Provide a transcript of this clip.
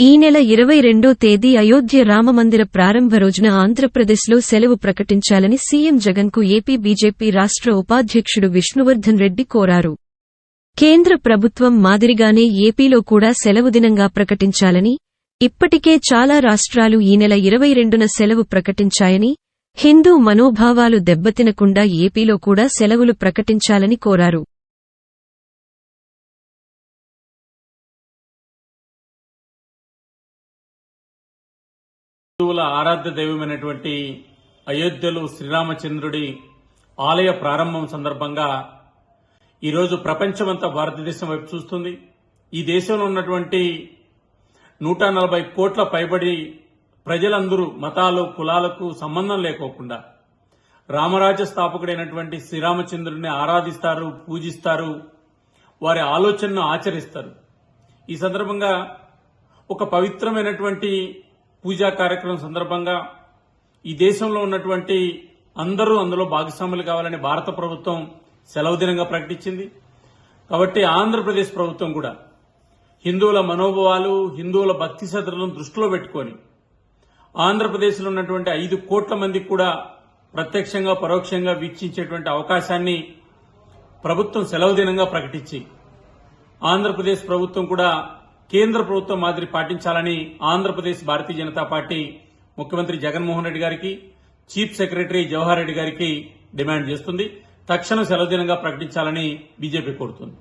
ఈ నెల ఇరవై రెండో తేదీ అయోధ్య రామమందిర ప్రారంభ రోజున ఆంధ్రప్రదేశ్లో సెలవు ప్రకటించాలని సీఎం జగన్కు ఏపీ బీజేపీ రాష్ట్ర ఉపాధ్యక్షుడు విష్ణువర్ధన్ రెడ్డి కోరారు. కేంద్ర ప్రభుత్వం మాదిరిగానే ఏపీలో కూడా సెలవు దినంగా ప్రకటించాలని ఇప్పటికే చాలా రాష్ట్రాలు ఈ నెల ఇరవై రెండున సెలవు ప్రకటించాయని హిందూ మనోభావాలు దెబ్బతినకుండా ఏపీలో కూడా సెలవులు ప్రకటించాలని కోరారు. హిందువుల ఆరాధ్య దైవమైనటువంటి అయోధ్యలో శ్రీరామచంద్రుడి ఆలయ ప్రారంభం సందర్భంగా ఈరోజు ప్రపంచమంతా భారతదేశం వైపు చూస్తుంది. ఈ దేశంలో ఉన్నటువంటి నూట నలభై కోట్ల పైబడి ప్రజలందరూ మతాలు కులాలకు సంబంధం లేకోకుండా రామరాజ్య స్థాపకుడైనటువంటి శ్రీరామచంద్రుడిని ఆరాధిస్తారు పూజిస్తారు వారి ఆలోచనను ఆచరిస్తారు. ఈ సందర్భంగా ఒక పవిత్రమైనటువంటి పూజా కార్యక్రమం సందర్భంగా ఈ దేశంలో ఉన్నటువంటి అందరూ అందులో భాగస్వాములు కావాలని భారత ప్రభుత్వం సెలవు దినంగా ప్రకటించింది. కాబట్టి ఆంధ్రప్రదేశ్ ప్రభుత్వం కూడా హిందువుల మనోభావాలు హిందువుల భక్తి శ్రద్ధలను దృష్టిలో పెట్టుకొని ఆంధ్రప్రదేశ్లో ఉన్నటువంటి ఐదు కోట్ల మందికి కూడా ప్రత్యక్షంగా పరోక్షంగా వీక్షించేటువంటి అవకాశాన్ని ప్రభుత్వం సెలవు దినంగా ప్రకటించి ఆంధ్రప్రదేశ్ ప్రభుత్వం కూడా కేంద్ర ప్రభుత్వం మాదిరి పాటించాలని ఆంధ్రప్రదేశ్ భారతీయ జనతా పార్టీ ముఖ్యమంత్రి జగన్మోహన్ రెడ్డి గారికి చీఫ్ సెక్రటరీ జవహర్ రెడ్డి గారికి డిమాండ్ చేస్తుంది. తక్షణ సెలవు దినంగా ప్రకటించాలని బీజేపీ కోరుతుంది.